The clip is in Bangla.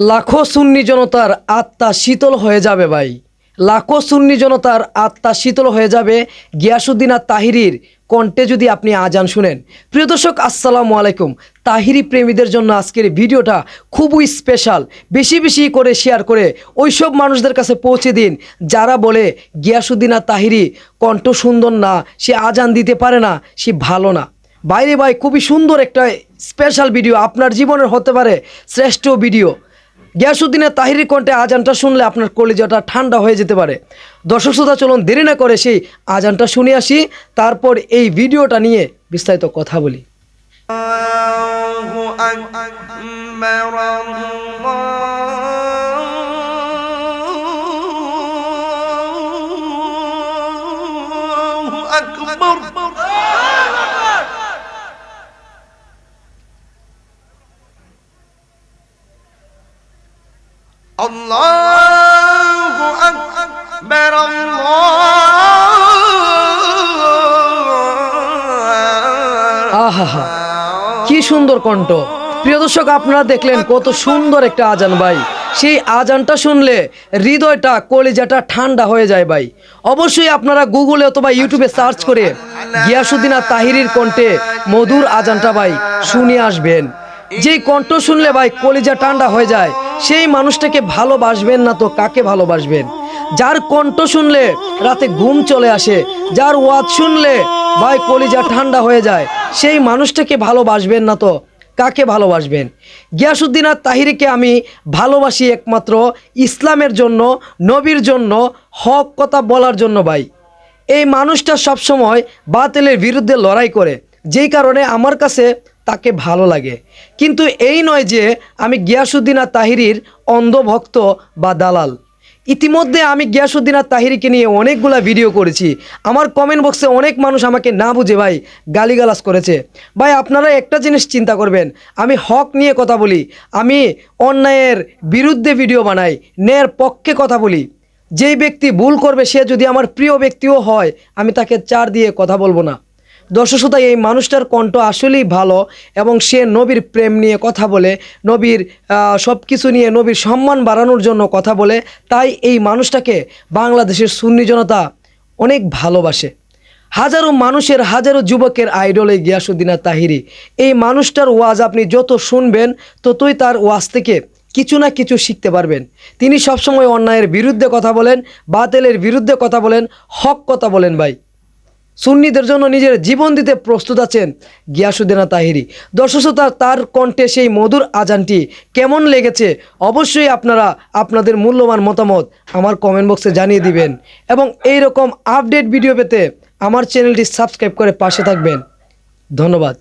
লাখো সুন্নি জনতার আত্মা শীতল হয়ে যাবে ভাই। লাখো সুন্নি জনতার আত্মা শীতল হয়ে যাবে গিয়াসুদ্দিন আর তাহিরির কণ্ঠে যদি আপনি আজান শুনেন। প্রিয় দর্শক, আসসালামু আলাইকুম। তাহিরি প্রেমীদের জন্য আজকের ভিডিওটা খুবই স্পেশাল বেশি বেশি করে শেয়ার করে ওইসব মানুষদের কাছে পৌঁছে দিন যারা বলে গিয়াসুদ্দিন আর তাহিরি কণ্ঠ সুন্দর না, সে আজান দিতে পারে না, সে ভালো না। বাইরে ভাই, খুবই সুন্দর একটা স্পেশাল ভিডিও আপনার জীবনের হতে পারে শ্রেষ্ঠ ভিডিও গিয়াসুদ্দিনের তাহিরি কণ্ঠে আজানটা শুনলে আপনার কলিজাটা ঠান্ডা হয়ে যেতে পারে দর্শক শ্রোতা চলুন দেরি না করে সেই আজানটা শুনে আসি তারপর এই ভিডিওটা নিয়ে বিস্তারিত কথা বলি الله أكبر الله أكبر الله أكبر الله আহা কি সুন্দর কণ্ঠ প্রিয় দর্শক আপনারা দেখলেন কত সুন্দর একটা আজান ভাই সেই আজানটা শুনলে হৃদয়টা কলিজাটা ঠান্ডা হয়ে যায় ভাই অবশ্যই আপনারা গুগলে অথবা ইউটিউবে সার্চ করে গিয়াসুদ্দিন আর তাহিরির কণ্ঠে মধুর আজানটা ভাই শুনে আসবেন যেই কণ্ঠ শুনলে ভাই কলিজা ঠান্ডা হয়ে যায় সেই মানুষটাকে ভালোবাসবেন না তো কাকে ভালোবাসবেন? যার কণ্ঠ শুনলে রাতে ঘুম চলে আসে, যার ওয়াজ শুনলে ভাই কলিজা ঠান্ডা হয়ে যায়, সেই মানুষটাকে ভালোবাসবেন না তো কাকে ভালোবাসবেন? গিয়াসুদ্দিন আর তাহিরিকে আমি ভালোবাসি একমাত্র ইসলামের জন্য, নবীর জন্য, হক কথা বলার জন্য ভাই। এই মানুষটা সবসময় বাতিলের বিরুদ্ধে লড়াই করে। যেই কারণে আমার কাছে তাকে ভালো লাগে। কিন্তু এই নয় যে আমি গিয়াসুদ্দিন তাহিরির অন্ধভক্ত বা দালাল। ইতিমধ্যে আমি গিয়াসুদ্দিন তাহিরিকে নিয়ে অনেকগুলা ভিডিও করেছি। আমার কমেন্ট বক্সে অনেক মানুষ আমাকে না বুঝে ভাই গালিগালাজ করেছে। ভাই, আপনারা একটা জিনিস চিন্তা করবেন। আমি হক নিয়ে কথা বলি। আমি অন্যায়ের বিরুদ্ধে ভিডিও বানাই, ন্যায়ের পক্ষে কথা বলি। যেই ব্যক্তি ভুল করবে, সে যদি আমার প্রিয় ব্যক্তিও হয়, আমি তাকে চার দিয়ে কথা বলব না। দর্শক শ্রোতা, এই মানুষটার কণ্ঠ আসলেই ভালো এবং সে নবীর প্রেম নিয়ে কথা বলে, নবীর সব কিছু নিয়ে নবীর সম্মান বাড়ানোর জন্য কথা বলে, তাই এই মানুষটাকে বাংলাদেশের সুন্নি জনতা অনেক ভালোবাসে। হাজারো মানুষের, হাজারো যুবকের আইডলে গিয়াসুদ্দিন তাহিরি এই মানুষটার ওয়াজ আপনি যত শুনবেন, ততই তার ওয়াজ থেকে কিছু না কিছু শিখতে পারবেন। তিনি সবসময় অন্যায়ের বিরুদ্ধে কথা বলেন, বাতেলের বিরুদ্ধে কথা বলেন, হক কথা বলেন ভাই। সুন্নিদের জন্য নিজের জীবন দিতে প্রস্তুত আছেন গিয়াসুদ্দিনা তাহিরি। দর্শক তার কণ্ঠে সেই মধুর আজানটি কেমন লেগেছে অবশ্যই আপনারা আপনাদের মূল্যবান মতামত আমার কমেন্ট বক্সে জানিয়ে দিবেন এবং এই রকম আপডেট ভিডিও পেতে আমার চ্যানেলটি সাবস্ক্রাইব করে পাশে থাকবেন। ধন্যবাদ।